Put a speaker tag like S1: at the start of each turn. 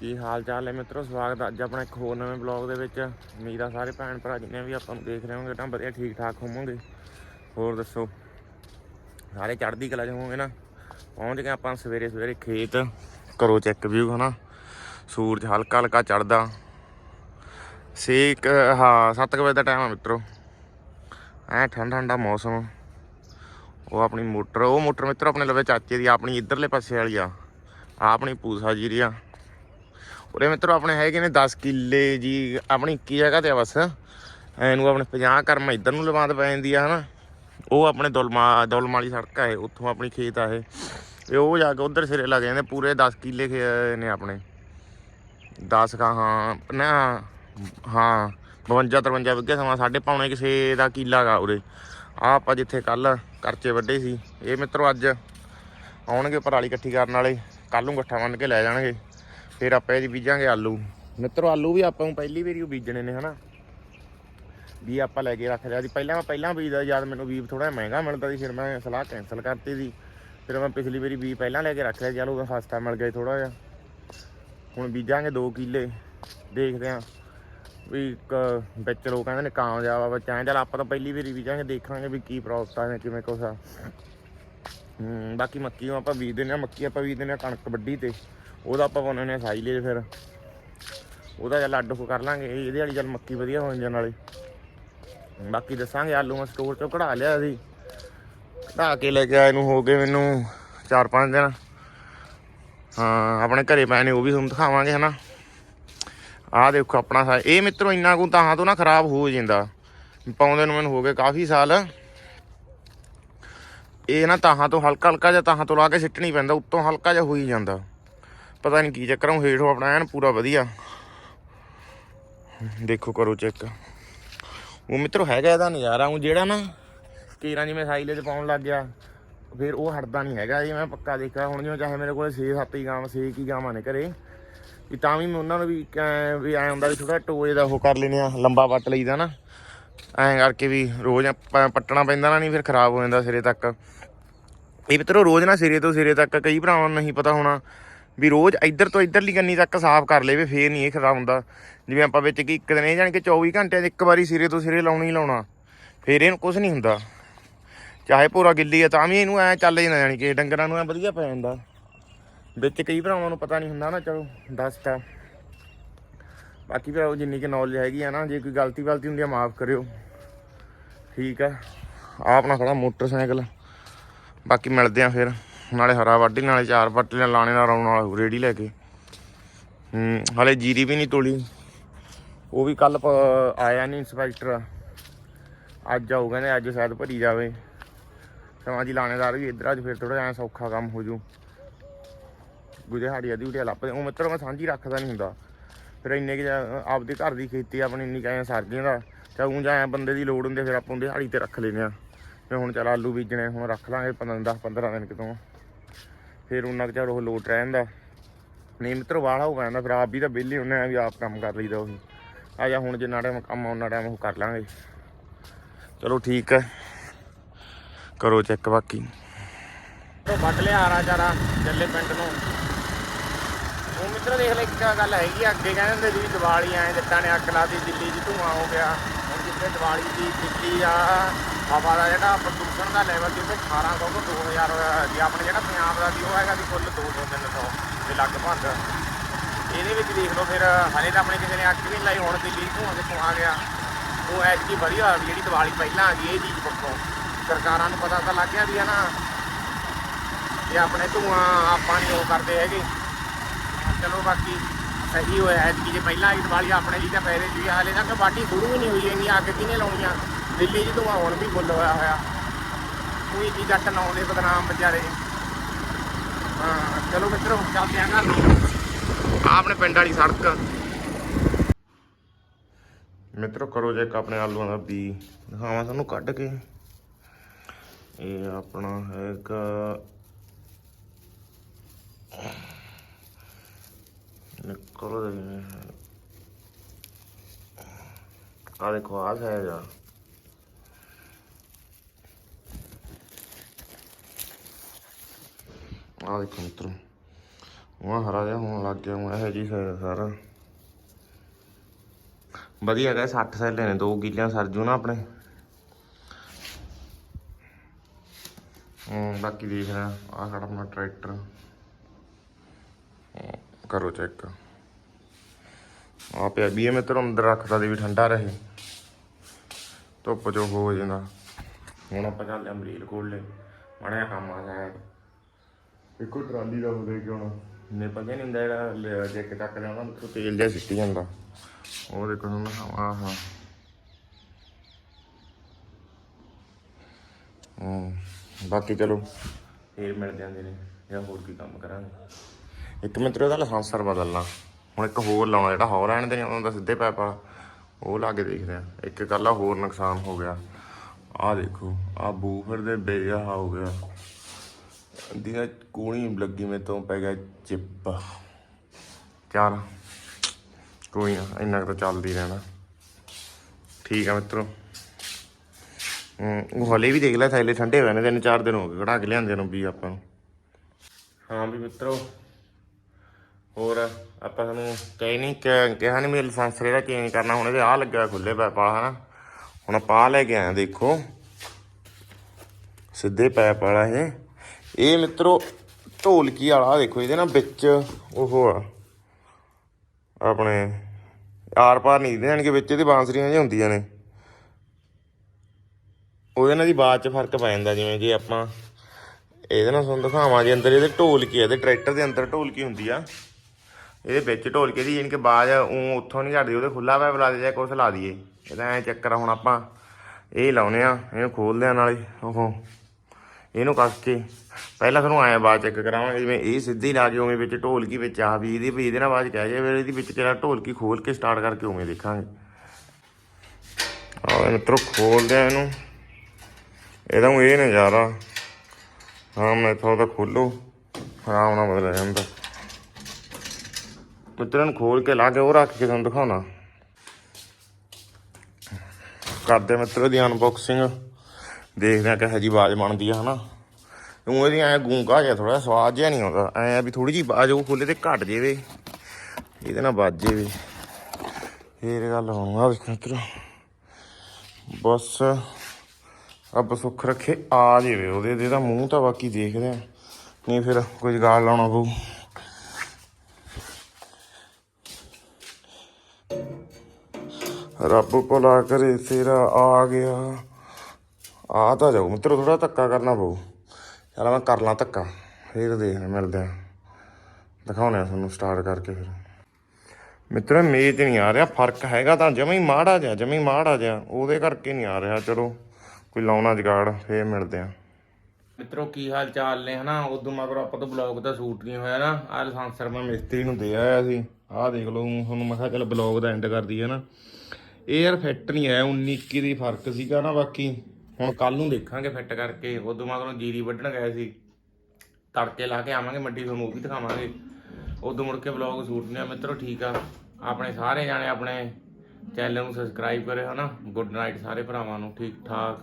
S1: ਕੀ ਹਾਲ ਚਾਲ ਹੈ ਮਿੱਤਰੋ? ਸਵਾਗਤ ਅੱਜ ਆਪਣਾ ਇੱਕ ਹੋਰ ਨਵੇਂ ਬਲੌਗ ਦੇ ਵਿੱਚ। ਉਮੀਦ ਆ ਸਾਰੇ ਭੈਣ ਭਰਾ ਜਿੰਨੇ ਵੀ ਆਪਾਂ ਨੂੰ ਦੇਖ ਰਹੇ ਹੋਗੇ ਤਾਂ ਵਧੀਆ ਠੀਕ ਠਾਕ ਹੋਵੋਗੇ। ਹੋਰ ਦੱਸੋ? ਸਾਰੇ ਚੜ੍ਹਦੀ ਕਲਾ 'ਚ ਹੋਵੋਗੇ ਨਾ? ਪਹੁੰਚ ਗਏ ਆਪਾਂ ਸਵੇਰੇ ਸਵੇਰੇ ਖੇਤ। ਕਰੋ ਚੈੱਕ ਵਿਊ ਹਨਾ? ਸੂਰਜ ਹਲਕਾ ਹਲਕਾ ਚੜਦਾ ਸੇਕ ਹਾਂ 7 ਵਜੇ ਦਾ ਟਾਈਮ ਆ ਮਿੱਤਰੋ। ਐ ਠੰਡਾ ਠੰਡਾ ਮੌਸਮ। ਉਹ ਆਪਣੀ ਮੋਟਰ, ਉਹ ਮੋਟਰ ਮਿੱਤਰ ਆਪਣੇ ਲਵੇ ਚਾਚੇ ਦੀ, ਆਪਣੀ ਇਧਰਲੇ ਪਾਸੇ ਵਾਲੀ ਆ। ਆਪਣੀ ਪੂਸਾ ਜੀਰੀ ਆ। ਉਰੇ ਮਿੱਤਰੋ ਆਪਣੇ ਹੈਗੇ ਨੇ 10 ਕਿੱਲੇ ਜੀ, ਆਪਣੀ 21 ਜਗ੍ਹਾ ਤੇ ਆ ਬਸ। ਇਹਨੂੰ ਆਪਣੇ 50 ਕਰਮ ਇਧਰ ਨੂੰ ਲਵਾਂਦ ਪੈ ਜਾਂਦੀ ਆ, ਹਨਾ। ਉਹ ਆਪਣੇ ਦੁਲਮਾ, ਦੁਲਮ ਵਾਲੀ ਸੜਕ ਆ ਇਹ, ਉੱਥੋਂ ਆਪਣੀ ਖੇਤ ਆ ਇਹ। ਤੇ ਉਹ ਜਾ ਕੇ ਉਧਰ ਸਿਰੇ ਲੱਗ ਜਾਂਦੇ, ਪੂਰੇ 10 ਕਿੱਲੇ ਖੇ- ਨੇ ਆਪਣੇ। 10 ਕਾ, ਹਾਂ, ਨਾ, ਹਾਂ 52 53 ਵਿੱਗੇ ਸਮਾਂ ਸਾਡੇ ਪੌਣੇ ਕਿਸੇ ਦਾ ਕੀਲਾ ਗਾ ਉਰੇ। ਆ ਆਪਾਂ ਜਿੱਥੇ ਕੱਲ ਕਰਚੇ ਵੱਡੇ ਸੀ। ਇਹ ਮਿੱਤਰੋ ਅੱਜ ਆਉਣਗੇ ਪਰਾਲੀ ਇਕੱਠੀ ਕਰਨ ਵਾਲੇ। ਕੱਲ ਨੂੰ ਗੱਠਾ ਬੰਨ ਕੇ ਲੈ ਜਾਣਗੇ। ਫਿਰ ਆਪਾਂ ਇਹਦੀ ਬੀਜਾਂਗੇ ਆਲੂ। ਮਿੱਤਰੋ, ਆਲੂ ਵੀ ਆਪਾਂ ਨੂੰ ਪਹਿਲੀ ਵਾਰੀ ਉਹ ਬੀਜਣੇ ਨੇ, ਹਨਾ? ਵੀ ਆਪਾਂ ਲੈ ਕੇ ਰੱਖ ਲਿਆ ਸੀ। ਪਹਿਲਾਂ ਮੈਂ ਪਹਿਲਾਂ ਬੀਜਦਾ ਯਾਰ ਮੈਨੂੰ ਬੀਜ ਥੋੜਾ ਮਹਿੰਗਾ ਮਿਲਦਾ ਸੀ, ਫਿਰ ਮੈਂ ਸਲਾਹ ਕੈਨਸਲ ਕਰਤੀ ਸੀ। ਫਿਰ ਮੈਂ ਪਿਛਲੀ ਵਾਰੀ ਬੀਜ ਪਹਿਲਾਂ ਲੈ ਕੇ ਰੱਖ ਲਿਆ ਚਲੋ ਸਸਤਾ ਮਿਲ ਗਿਆ ਥੋੜਾ ਜਿਹਾ। ਹੁਣ ਬੀਜਾਂਗੇ 2 ਕਿੱਲੇ, ਦੇਖਦੇ ਆਂ ਵੀ ਇੱਕ ਵਿੱਚ ਲੋਕ ਕਹਿੰਦੇ ਨੇ ਕਾਮਯਾਬ ਆ ਬੱਚਾ ਐਂ ਚੱਲ ਆਪਾਂ ਤਾਂ ਪਹਿਲੀ ਵਾਰੀ ਬੀਜਾਂਗੇ, ਦੇਖਾਂਗੇ ਵੀ ਕੀ ਪ੍ਰੋਸੈਸ ਆ ਕਿਵੇਂ ਕੁਛ ਆ। ਬਾਕੀ ਮੱਕੀ ਨੂੰ ਆਪਾਂ ਬੀਜ ਦਿੰਦੇ ਆ ਮੱਕੀ ਆਪਾਂ ਬੀਜ ਦਿੰਦੇ ਆ ਕਣਕ ਵੱਢੀ ਤੇ। ਉਹਦਾ ਆਪਾਂ ਪਾਉਂਦੇ ਨੇ ਸਾਈਲੇਜ ਫਿਰ। ਉਹਦਾ ਚੱਲ ਅੱਡ ਹੋ ਕਰ ਲਾਂਗੇ, ਇਹਦੇ ਵਾਲੀ ਚੱਲ ਮੱਕੀ ਵਧੀਆ ਹੋ ਜਾਂਦੀ ਨਾਲੇ ਬਾਕੀ ਦੱਸਾਂਗੇ ਆਲੂ ਮੈਂ ਸਟੋਰ ਚੋਂ ਕਢਾ ਲਿਆ ਸੀ। ਕਢਾ ਕੇ ਲੈ ਕੇ ਆਏ ਨੂੰ ਹੋ ਗਏ ਮੈਨੂੰ 4-5 ਦਿਨ। ਹਾਂ, ਆਪਣੇ ਘਰੇ ਪਏ ਨੇ, ਉਹ ਵੀ ਤੁਹਾਨੂੰ ਦਿਖਾਵਾਂਗੇ ਹਨਾ। ਆਹ ਦੇਖੋ ਆਪਣਾ ਸਾ ਇਹ ਮਿੱਤਰੋ ਇੰਨਾ ਕੁ ਤਾਂ ਤੋਂ ਨਾ ਖਰਾਬ ਹੋ ਜਾਂਦਾ। ਪਾਉਂਦੇ ਨੂੰ ਮੈਨੂੰ ਹੋ ਗਏ ਕਾਫੀ ਸਾਲ। ਇਹ ਨਾ ਤਾਹਾਂ ਤੋਂ ਹਲਕਾ ਹਲਕਾ ਜਿਹਾ ਤਾਹਾਂ ਤੋਂ ਲਾ ਕੇ ਸਿੱਟਣੀ ਪੈਂਦਾ, ਉੱਤੋਂ ਹਲਕਾ ਜਿਹਾ ਹੋ ਹੀ ਜਾਂਦਾ। ਪਤਾ ਨਹੀਂ ਕੀ ਚੱਕਰ ਉਹ ਹੇਠੋਂ ਆਪਣਾ ਐਨ ਪੂਰਾ ਵਧੀਆ। ਦੇਖੋ ਕਰੋ ਚੈੱਕ ਉਹ ਮਿੱਤਰੋ ਹੈਗਾ ਇਹਦਾ ਨਜ਼ਾਰਾ, ਉਹ ਜਿਹੜਾ ਨਾ ਕੀਰਾਂ ਜਿਵੇਂ ਸਾਈਲੇ 'ਚ ਪਾਉਣ ਲੱਗ ਗਿਆ, ਫਿਰ ਉਹ ਹਟਦਾ ਨਹੀਂ ਹੈਗਾ, ਇਹ ਮੈਂ ਪੱਕਾ ਦੇਖਿਆ। ਹੁਣ ਜਿਵੇਂ ਚਾਹੇ ਮੇਰੇ ਕੋਲੇ 6-7 ਹੀ ਗਾਵਾਂ 6 ਕੀ ਗਾਵਾਂ ਨੇ ਘਰੇ, ਵੀ ਤਾਂ ਵੀ ਮੈਂ ਉਹਨਾਂ ਨੂੰ ਵੀ ਕਹਿ- ਵੀ ਐ ਹੁੰਦਾ ਵੀ ਥੋੜਾ ਟੋਏ ਦਾ ਉਹ ਕਰ ਲੈਨੇ ਆ, ਲੰਬਾ ਵੱਟ ਲਈਦਾ ਨਾ। ਐਂ ਕਰਕੇ ਵੀ ਰੋਜ਼ ਪੱਟਣਾ ਪੈਂਦਾ ਨਾ, ਨਹੀਂ ਫਿਰ ਖਰਾਬ ਹੋ ਜਾਂਦਾ ਸਿਰੇ ਤੱਕ। ਇਹ ਮਿੱਤਰੋ ਰੋਜ਼ ਨਾ ਸਿਰੇ ਤੋਂ ਸਿਰੇ ਤੱਕ ਕਈ ਭਰਾਵਾਂ ਨੂੰ ਨਹੀਂ ਪਤਾ ਹੋਣਾ ਵੀ ਰੋਜ਼ ਇੱਧਰ ਤੋਂ ਇੱਧਰਲੀ ਕੰਨੀ ਤੱਕ ਸਾਫ਼ ਕਰ ਲੇਵੇ ਫੇਰ ਨਹੀਂ ਇਹ ਖਰਾਬ ਹੁੰਦਾ। ਜਿਵੇਂ ਆਪਾਂ ਵਿੱਚ ਕੀ ਇੱਕ ਦਿਨ ਇਹ ਜਾਣ ਕੇ 24 ਘੰਟਿਆਂ 'ਚ ਇੱਕ ਵਾਰੀ ਸਿਰੇ ਤੋਂ ਸਿਰੇ ਲਾਉਣੀ ਹੀ ਲਾਉਣਾ, ਫੇਰ ਇਹਨੂੰ ਕੁਝ ਨਹੀਂ ਹੁੰਦਾ। ਚਾਹੇ ਪੂਰਾ ਗਿੱਲੀ ਆ, ਤਾਂ ਵੀ ਇਹਨੂੰ ਐ ਚੱਲ ਜਾਂਦਾ ਜਾਣੀ ਕਿ ਡੰਗਰਾਂ ਨੂੰ ਐ ਵਧੀਆ ਪੈ ਜਾਂਦਾ। ਵਿੱਚ ਕਈ ਭਰਾਵਾਂ ਨੂੰ ਪਤਾ ਨਹੀਂ ਹੁੰਦਾ ਨਾ, ਚਲੋ ਦੱਸਤਾ ਬਾਕੀ ਭਰਾਓ ਜਿੰਨੀ ਕਿ ਨੌਲੇਜ ਹੈਗੀ ਆ ਨਾ, ਜੇ ਕੋਈ ਗਲਤੀ ਗਲਤੀ ਹੁੰਦੀ ਆ, ਮਾਫ ਕਰਿਓ। ਠੀਕ ਆ। ਆ ਆਪਣਾ ਖੜਾ ਮੋਟਰਸਾਈਕਲ। ਬਾਕੀ ਮਿਲਦੇ ਆ ਫਿਰ। ਨਾਲੇ ਹਰਾ ਵਾਢੀ, ਨਾਲੇ ਚਾਰ ਪੱਟੇ ਨਾਲ ਲਾਣੇ ਨਾਲ ਰੌਣ ਵਾਲਾ ਰੇੜੀ ਲੈ ਕੇ। ਹੂੰ, ਹਲੇ ਜੀਰੀ ਵੀ ਨਹੀਂ ਤੋਲੀ। ਉਹ ਵੀ ਕੱਲ ਆਇਆ ਨਹੀਂ ਇੰਸਪੈਕਟਰ ਅੱਜ ਆਊ, ਕਹਿੰਦੇ ਅੱਜ ਸ਼ਾਇਦ ਭਰੀ ਜਾਵੇ। ਸਮਾਂ ਜੀ ਲਾਣੇਦਾਰ ਵੀ ਇੱਧਰ ਅੱਜ ਫਿਰ ਥੋੜਾ ਜਿਹਾ ਸੌਖਾ ਕੰਮ ਹੋ ਜੂ। ਗੁਜਹਾੜੀਆ ਦੀ ਉਟਿਆ ਲੱਭਦੇ ਉਹ ਮਿੱਤਰ ਮੈਂ ਸਾਂਝੀ ਰੱਖਦਾ ਨਹੀਂ ਹੁੰਦਾ। ਫਿਰ ਇੰਨੇ ਕਿ ਆਪਦੇ ਘਰ ਦੀ ਖੇਤੀ ਆਪਣੀ ਇੰਨੀ ਕਾਇਆ ਸਰਦੀਆਂ ਦਾ ਚਾ ਊਂ ਜਾਂ ਬੰਦੇ ਦੀ ਲੋੜ ਹੁੰਦੀ ਫਿਰ ਆਪਾਂ ਉਹਦੇ ਦਿਹਾੜੀ ਤੇ ਰੱਖ ਲੈਨੇ ਆ। ਤੇ ਹੁਣ ਚੱਲ ਆਲੂ ਬੀਜਣੇ, ਹੁਣ ਰੱਖ ਲਾਂਗੇ 15 10 15 ਦਿਨ ਕਿਤੋਂ। ਫਿਰ ਉਹਨਾਂ ਕੁ ਚਿਰ ਉਹ ਲੋਟ ਰਹਿੰਦਾ। ਨਹੀਂ ਮਿੱਤਰ ਵਾਲਾ ਹੋ ਜਾਂਦਾ ਫਿਰ ਆਪ ਵੀ ਤਾਂ ਵਿਹਲੇ ਹੁੰਨੇ ਆ ਵੀ ਆਪ ਕੰਮ ਕਰ ਲਈਦਾ ਉਹੀ। ਆ ਜਾ ਹੁਣ ਜਿੰਨਾ ਟਾਈਮ ਕੰਮ ਆ ਉਹਨਾਂ ਟਾਈਮ ਉਹ ਕਰ ਲਾਂਗੇ। ਚਲੋ ਠੀਕ ਹੈ ਕਰੋ ਚੈੱਕ ਬਾਕੀ। ਵੱਢ ਲਿਆ ਆਰਾ ਚਾਰਾ ਚੱਲੇ ਪਿੰਡ ਨੂੰ। ਉਹ ਮਿੱਤਰ ਦੇਖ ਲੈ ਇੱਕ ਗੱਲ ਹੈਗੀ ਆ, ਅੱਗੇ ਕਹਿੰਦੇ ਹੁੰਦੇ ਸੀ ਦੀਵਾਲੀ ਆਏ ਜੱਟਾਂ ਨੇ ਅੱਗ ਲਾਤੀ ਦਿੱਲੀ 'ਚ ਧੂਆਂ ਹੋ ਗਿਆ। ਹੁਣ ਦੀਵਾਲੀ ਦੀ ਕੀਤੀ ਆ। ਹਵਾ ਦਾ ਜਿਹੜਾ ਪ੍ਰਦੂਸ਼ਣ ਦਾ ਲੈਵਲ ਸੀ ਜਿੱਥੇ 1800 ਤੋਂ 2000 ਹੋਇਆ ਜੀ ਆਪਣੇ ਜਿਹੜਾ ਪੰਜਾਬ ਦਾ ਸੀ, ਉਹ ਹੈਗਾ ਸੀ ਕੁੱਲ 200 300 ਦੇ ਲਗਭਗ। ਇਹਦੇ ਵਿੱਚ ਦੇਖ ਲਓ ਫਿਰ, ਹਲੇ ਤਾਂ ਆਪਣੇ ਕਿਸੇ ਨੇ ਅੱਗ ਵੀ ਨਹੀਂ ਲਾਈ, ਹੁਣ ਦਿੱਲੀ 'ਚ ਧੂਆਂ ਕਿੱਥੋਂ ਆ ਗਿਆ। ਉਹ ਐਤਕੀ ਵਧੀਆ ਹੋਇਆ ਵੀ ਜਿਹੜੀ ਦੀਵਾਲੀ ਪਹਿਲਾਂ ਆ ਗਈ, ਇਹ ਚੀਜ਼ ਪੱਕੋ ਸਰਕਾਰਾਂ ਨੂੰ ਪਤਾ ਤਾਂ ਲੱਗ ਗਿਆ ਵੀ ਹੈ ਨਾ ਇਹ ਆਪਣੇ ਧੂਆਂ ਆਪਾਂ ਨਹੀਂ ਉਹ ਕਰਦੇ ਹੈਗੇ। ਚਲੋ ਬਾਕੀ ਸਹੀ ਹੋਇਆ ਐਤਕੀ ਜੇ। ਪਹਿਲਾਂ ਆਈ ਦੀਵਾਲੀ ਆਪਣੇ ਲਈ ਤਾਂ ਪੈਰੇ ਜੀ ਹਾਲੇ ਤੱਕ ਬਾਟੀ ਸ਼ੁਰੂ ਵੀ ਨਹੀਂ ਹੋਈ ਇੰਨੀ ਅੱਗ ਕਿਹਨੇ ਲਾਉਣੀਆਂ? ਦਿੱਲੀ 'ਚ ਧੂਆਂ ਹੁਣ ਵੀ ਫੁੱਲ ਹੋਇਆ ਹੋਇਆ। ਕੋਈ ਕੀ ਜੱਟ ਨਾ ਆਉਂਦੇ ਬਦਨਾਮ ਵਿਚਾਰੇ। ਹਾਂ, ਚਲੋ ਮਿੱਤਰੋ, ਚੱਲਦੇ ਆਂ ਘਰ ਨੂੰ। ਆਪਣੇ ਪਿੰਡ ਵਾਲੀ ਸੜਕ। ਮਿੱਤਰੋ, ਕਰੋ ਜੇ ਆਪਣੇ ਆਲੂਆਂ ਦਾ ਬੀ। ਦਿਖਾਵਾਂ ਤੁਹਾਨੂੰ ਕੱਢ ਕੇ। ਇਹ ਆਪਣਾ ਹੈਗਾ ਨਿਕਲ ਰਹੀ ਹੈ। ਆ ਦੇਖੋ ਆ ਹੈ ਜਾ ਆ ਦੇਖੋ ਮਿੱਤਰੋ ਉਹ ਹਰਾ ਜਿਹਾ ਹੋਣ ਲੱਗ ਗਿਆ ਉਹ ਇਹੋ ਜੀ ਸਾਰਾ। ਵਧੀਆ ਹੈਗਾ 60 ਸੈਲੇ ਨੇ, ਦੋ ਕਿੱਲਿਆਂ ਸਰਜੂ ਨਾ ਆਪਣੇ। ਹੂੰ, ਬਾਕੀ ਦੇਖ ਰਿਹਾ ਆਹ ਖੜਾ ਆਪਣਾ ਟਰੈਕਟਰ ਕਰੋ ਚੈੱਕ ਆ ਪਿਆ ਵੀ ਇਹ ਮਿੱਤਰ ਅੰਦਰ ਰੱਖਦਾ ਦੇ ਵੀ ਠੰਡਾ ਰਹੇ। ਧੁੱਪ ਜੋ ਹੋ ਜਾਂਦਾ। ਹੁਣ ਆਪਾਂ ਚੱਲਦੇ ਅਮਰੀਲ ਕੋਲ ਲੈ। ਮਾੜਾ ਕੰਮ ਆ ਜਾਇਆ ਇੱਕੋ ਟਰਾਲੀ ਦਾ ਉਹਦੇ ਕਿ ਹੁਣ ਨੇ। ਪਤਾ ਨਹੀਂ ਹੁੰਦਾ ਜਿਹੜਾ ਜੇ ਕਿ ਚੱਕ ਲਿਆਉਂਦਾ ਮਿੱਤਰ ਤੇਲ ਜਿਹਾ ਸਿੱਟੀ ਜਾਂਦਾ। ਉਹ ਦੇਖੋ ਹੁਣ ਆਹ ਹਾਂ ਹੂੰ ਬਾਕੀ ਚਲੋ। ਫੇਰ ਮਿਲਦੇ ਆਂ ਨੇ ਜਾਂ ਹੋਰ ਕੀ ਕੰਮ ਕਰਾਂਗੇ। ਇੱਕ ਮਿੰਟ ਉਹਦਾ ਲਾਇਸੈਂਸਰ ਬਦਲਣਾ ਹੁਣ ਇੱਕ ਹੋਰ ਲਾਉਣਾ, ਜਿਹੜਾ ਹੌਲੈਂਡ ਦੇ ਨੇ ਉਹਨਾਂ ਸਿੱਧੇ ਪੈਪ ਵਾਲਾ। ਉਹ ਲਾ ਕੇ ਦੇਖਦੇ ਆ ਇੱਕ ਕੱਲਾ ਹੋਰ ਨੁਕਸਾਨ ਹੋ ਗਿਆ। ਆਹ ਦੇਖੋ ਆਹ ਬੂਫਰ ਦੇ ਬੇਜਾ ਹੋ ਗਿਆ। ਦੀਨਾ ਕੋਣੀ ਲੱਗੀ ਮੇ ਤੋਂ, ਪੈ ਗਿਆ ਚਿੱਪ। ਚਾਰ ਕੋਈ ਨਾ ਇੰਨਾ ਕੁ ਤਾਂ ਚੱਲਦੀ ਰਹਿਣਾ। ਠੀਕ ਆ ਮਿੱਤਰੋ। ਹੂੰ, ਉਹ ਹਲੇ ਵੀ ਦੇਖ ਲੈ, ਥੈਲੇ ਠੰਡੇ ਹੋਏ ਨੇ, ਤਿੰਨ ਚਾਰ ਦਿਨ ਹੋ ਗਏ। ਕਢਾ ਕੇ ਲਿਆਂਦੇ ਨੂੰ ਵੀ ਆਪਾਂ ਨੂੰ। ਹਾਂ ਵੀ ਮਿੱਤਰੋ ਆਪਾਂ ਤੁਹਾਨੂੰ ਕਹੀ ਨਹੀਂ ਕਿ ਕਿਹਾ ਨਹੀਂ ਮੇਰੇ ਲਾਇਸੈਂਸ ਇਹਦਾ ਚੇਂਜ ਕਰਨਾ ਹੁਣ ਇਹਦੇ ਆ ਲੱਗਿਆ ਖੁੱਲੇ ਪੈਪ ਵਾਲਾ ਹਨਾ। ਹੁਣ ਆਪਾਂ ਆਹ ਲੈ ਕੇ ਆਏ ਦੇਖੋ। ਸਿੱਧੇ ਪੈਪ ਵਾਲਾ ਇਹ। ਇਹ ਮਿੱਤਰੋ ਢੋਲਕੀ ਵਾਲਾ ਦੇਖੋ ਇਹਦੇ ਨਾਲ ਵਿੱਚ ਉਹ ਆ ਆਪਣੇ ਆਰ ਪਾਰ ਨਹੀਂ ਦਿੰਦੇ ਕਿ ਵਿੱਚ ਇਹਦੇ ਬਾਂਸਰੀਆਂ ਜਿਹੀਆਂ ਹੁੰਦੀਆਂ ਨੇ। ਉਹਦੇ ਨਾਲ ਦੀ ਬਾਤ ਚ ਫ਼ਰਕ ਪੈ ਜਾਂਦਾ ਜਿਵੇਂ ਜੇ ਆਪਾਂ ਇਹਦੇ ਨਾਲ ਤੁਹਾਨੂੰ ਦਿਖਾਵਾਂ ਜੇ ਅੰਦਰ ਇਹਦੇ ਢੋਲਕੀ ਆ, ਇਹਦੇ ਟਰੈਕਟਰ ਦੇ ਅੰਦਰ ਢੋਲਕੀ ਹੁੰਦੀ ਆ। ਇਹਦੇ ਵਿੱਚ ਢੋਲਕੀ ਦੀ, ਯਾਨੀ ਕਿ ਬਾਜ ਉਹ ਉੱਥੋਂ ਨਹੀਂ ਘੜਦੀ ਉਹਦੇ ਖੁੱਲਾ ਪੈਪ ਬੁਲਾ ਦੇ ਜਾਂ ਕੁਛ ਲਾ ਦਈਏ। ਇਹਦਾ ਐ ਚੱਕਰ ਆ, ਹੁਣ ਆਪਾਂ ਇਹ ਲਾਉਨੇ ਆ, ਇਹਨੂੰ ਖੋਲਦੇ ਆ ਨਾਲੇ ਉਹ ਇਹਨੂੰ ਕੱਸ ਕੇ, ਪਹਿਲਾਂ ਤੁਹਾਨੂੰ ਆਇਆ ਬਾਜ਼ ਚੈੱਕ ਕਰਾਵਾਂਗੇ, ਜਿਵੇਂ ਇਹ ਸਿੱਧੀ ਲਾ ਕੇ ਉਵੇਂ ਵਿੱਚ ਢੋਲਕੀ ਵਿੱਚ ਆ, ਵੀ ਇਹਦੀ, ਵੀ ਇਹਦੇ ਨਾਲ ਬਾਅਦ ਕਹਿ ਜਾਏ ਫਿਰ ਇਹਦੀ ਵਿੱਚ ਕਿਹੜਾ ਢੋਲਕੀ ਖੋਲ ਕੇ ਸਟਾਰਟ ਕਰਕੇ ਉਵੇਂ ਦੇਖਾਂਗੇ। ਆਹ ਮਿੱਤਰੋ, ਖੋਲਦੇ ਆ ਇਹਨੂੰ। ਇਹਦਾ ਊਂ ਇਹ ਨਜ਼ਾਰਾ। ਹਾਂ ਮੈਂ ਇੱਥੋਂ ਖੋਲੋ। ਆਰਾਮ ਨਾਲ ਬਦਲ ਜਾਂਦਾ। ਮਿੱਤਰਾਂ ਨੂੰ ਖੋਲ ਕੇ ਲਾ ਕੇ ਉਹ ਰੱਖ ਕੇ ਤੁਹਾਨੂੰ ਦਿਖਾਉਣਾ। ਕਰਦੇ ਮਿੱਤਰੋ ਦੀ ਅਨਬਾਕਸਿੰਗ ਦੇਖਦੇ ਆ ਕਿਹੋ ਜੀ ਆਵਾਜ਼ ਬਣਦੀ ਆ, ਹਨਾ। ਉਹ ਇਹਦੀ ਐ ਗੂੰਗਾ ਜਿਹਾ ਥੋੜਾ ਸਵਾਦ ਜਿਹਾ ਨਹੀਂ ਆਉਂਦਾ। ਐ ਵੀ ਥੋੜੀ ਜੀ ਆਵਾਜ਼ ਉਹ ਖੋਲੇ ਤੇ ਘਟ ਜਾਵੇ। ਇਹਦੇ ਨਾਲ ਵੱਜ ਜਾਵੇ। ਫੇਰ ਗੱਲ ਹੋਊਗਾ ਆ, ਵੇਖੋ ਮਿੱਤਰੋ। ਬਸ, ਰੱਬ ਸੁੱਖ ਰੱਖੇ, ਆ ਜਾਵੇ ਉਹਦੇ ਦੇ ਤਾਂ ਮੂੰਹ ਤਾਂ ਬਾਕੀ ਦੇਖਦੇ ਆ। ਨਹੀਂ ਫਿਰ ਕੋਈ ਜਗਾੜ ਲਾਉਣਾ ਪਊ। ਰੱਬ ਭਲਾ ਕਰੇ, ਤੇਰਾ ਆ ਗਿਆ। ਆ ਤਾਂ ਜਾਓ ਮਿੱਤਰੋ ਥੋੜਾ ਧੱਕਾ ਕਰਨਾ ਪਊ। ਚਲ ਮੈਂ ਕਰ ਲਾਂ ਧੱਕਾ, ਫੇਰ ਦੇਖਦੇ ਮਿਲਦੇ ਆ ਦਿਖਾਉਣੇ ਆ ਤੁਹਾਨੂੰ ਸਟਾਰਟ ਕਰਕੇ ਫਿਰ। ਮਿੱਤਰੋ, ਮੇਜ ਨਹੀਂ ਆ ਰਿਹਾ, ਫ਼ਰਕ ਹੈਗਾ ਤਾਂ ਜਮਾ ਮਾੜਾ ਜਿਹਾ, ਜਮਾ ਹੀ ਮਾੜਾ ਜਿਹਾ। ਉਹਦੇ ਕਰਕੇ ਨਹੀਂ ਆ ਰਿਹਾ, ਚਲੋ, ਕੋਈ ਲਾਉਣਾ ਜਗਾੜ, ਫੇਰ ਮਿਲਦੇ ਆ ਮਿੱਤਰੋ, ਕੀ ਹਾਲ ਚਾਲ ਨੇ, ਹਨਾ? ਉਦੋਂ ਮਗਰੋਂ ਆਪਾਂ ਤੋਂ ਬਲੌਗ ਦਾ ਸ਼ੂਟ ਨਹੀਂ ਹੋਇਆ ਨਾ। ਆਹ ਲਾਇਸੈਂਸਰ ਮੈਂ ਮਿਸਤਰੀ ਨੂੰ ਦੇ ਆਇਆ ਸੀ। ਆਹ ਦੇਖ ਲਓ ਤੁਹਾਨੂੰ ਮੈਂ ਕਿਹਾ ਚੱਲ ਬਲੌਗ ਦਾ ਐਂਡ ਕਰ ਦਈਏ ਨਾ ਇਹ ਯਾਰ ਫਿੱਟ ਨਹੀਂ ਆਇਆ 19 21 ਦੀ ਫ਼ਰਕ ਸੀਗਾ ਨਾ ਬਾਕੀ। ਹੁਣ ਕੱਲ ਨੂੰ ਦੇਖਾਂਗੇ ਫਿੱਟ ਕਰਕੇ ਉਦੋਂ ਮਗਰੋਂ ਜੀਰੀ ਵੱਢਣ ਗਏ ਸੀ। ਤੜਕੇ ਲਾ ਕੇ ਆਵਾਂਗੇ ਮੰਡੀ ਤੁਹਾਨੂੰ ਉਹ ਵੀ ਦਿਖਾਵਾਂਗੇ। ਉਦੋਂ ਮੁੜ ਕੇ ਵਲੌਗ ਸ਼ੂਟ ਨਹੀਂ ਆ ਮਿੱਤਰੋ ਠੀਕ ਆ। ਆਪਣੇ ਸਾਰੇ ਜਾਣੇ ਆਪਣੇ ਚੈਨਲ ਨੂੰ ਸਬਸਕ੍ਰਾਈਬ ਕਰਿਓ ਹਨਾ? ਗੁੱਡ ਨਾਈਟ ਸਾਰੇ ਭਰਾਵਾਂ ਨੂੰ ਠੀਕ ਠਾਕ